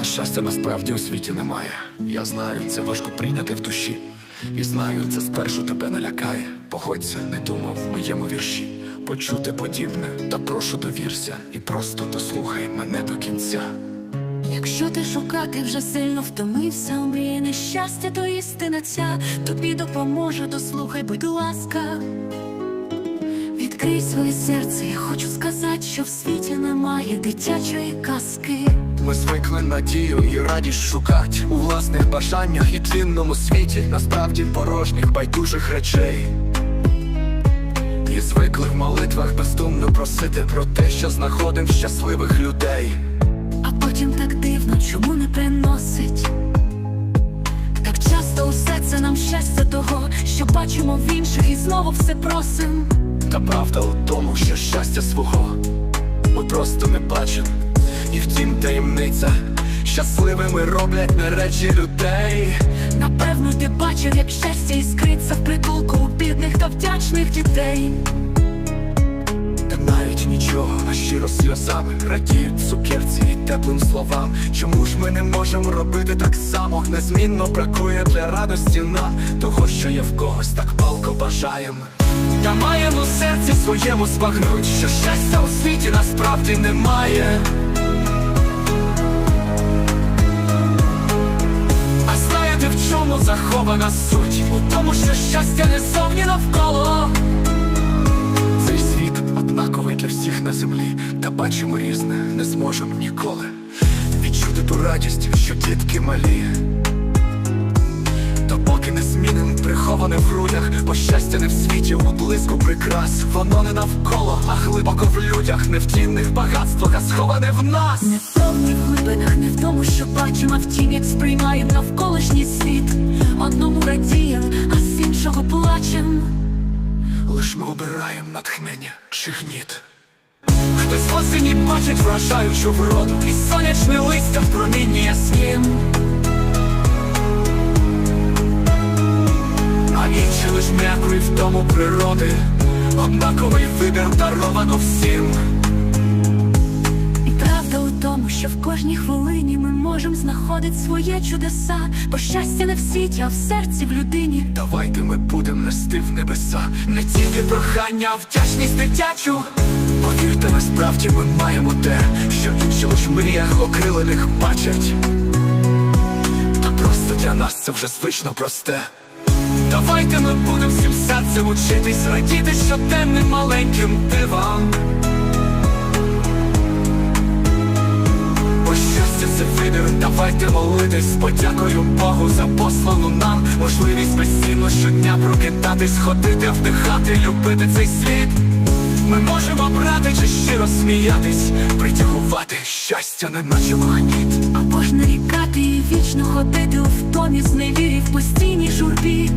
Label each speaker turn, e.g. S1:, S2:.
S1: А щастя насправді у світі немає. Я знаю, це важко прийняти в душі. І знаю, це спершу тебе налякає. Погодься, не думав в моєму вірші. Почути подібне, та прошу довірся, і просто дослухай мене до кінця.
S2: Якщо ти шукати вже сильно втомився, омріяне щастя, то істина ця тобі допоможе, дослухай, будь ласка. Відкрий своє серце, я хочу сказати, що в світі немає дитячої казки.
S1: Ми звикли надію і радість шукать у власних бажаннях і цінному світі, насправді порожніх байдужих речей. І звикли в молитвах бездумно просити про те, що знаходим щасливих людей.
S2: А потім так дивно, чому не приносить. Так часто усе це нам щастя того, що бачимо в інших і знову все просим.
S1: Та правда у тому, що щастя свого ми просто не бачимо. І втім таємниця щасливими роблять не речі людей.
S2: Напевно, ти бачив, як щастя іскриться в притулку у бідних та вдячних дітей.
S1: Та навіть нічого, а щиро сльозами радіють цукерці і теплим словам. Чому ж ми не можемо робити так само? Незмінно бракує для радості нам того, що є в когось так палко бажаємо. Та маємо серці своєму збагнуть, що щастя у світі насправді немає. А знаєте, в чому захована суть? У тому, що щастя не зовні навколо. Цей світ однаковий для всіх на землі, та бачимо різне, не зможемо ніколи відчути ту радість, що дітки малі. Приховане в грудях, бо щастя не в світі, у блиску прикрас. Воно не навколо, а глибоко в людях, не в тінних багатствах, а сховане в нас.
S2: Не в в глибинах, не в тому, що бачимо, а в тім, як сприймаємо навколишній світ. Одному радієм, а з іншого плачем.
S1: Лиш ми обираємо натхнення чи гніт. Хтось осені бачить вражаючу вроду, і сонячне листя в промінні яснім. Лиш м'якої в тому природи, однаковий вибір даровано всім.
S2: І правда у тому, що в кожній хвилині ми можемо знаходити своє чудеса, бо щастя не в світі, а в серці в людині.
S1: Давайте ми будемо нести в небеса не тільки прохання, а вдячність дитячу. Повірте, насправді ми маємо те, що інші лиш в мріях окрилених бачать. Та просто для нас це вже звично просте. Давайте ми будемо всім серцем учитись, радіти щоденним маленьким дивам. Бо щастя це вибір, давайте молитись, з подякою Богу за послану нам можливість безцінно щодня прокидатись, ходити, вдихати, любити цей світ. Ми можемо брати чи щиро сміятись, притягувати щастя, неначе магніт.
S2: Вічно ходити у втомі з невірі в постійній журбі.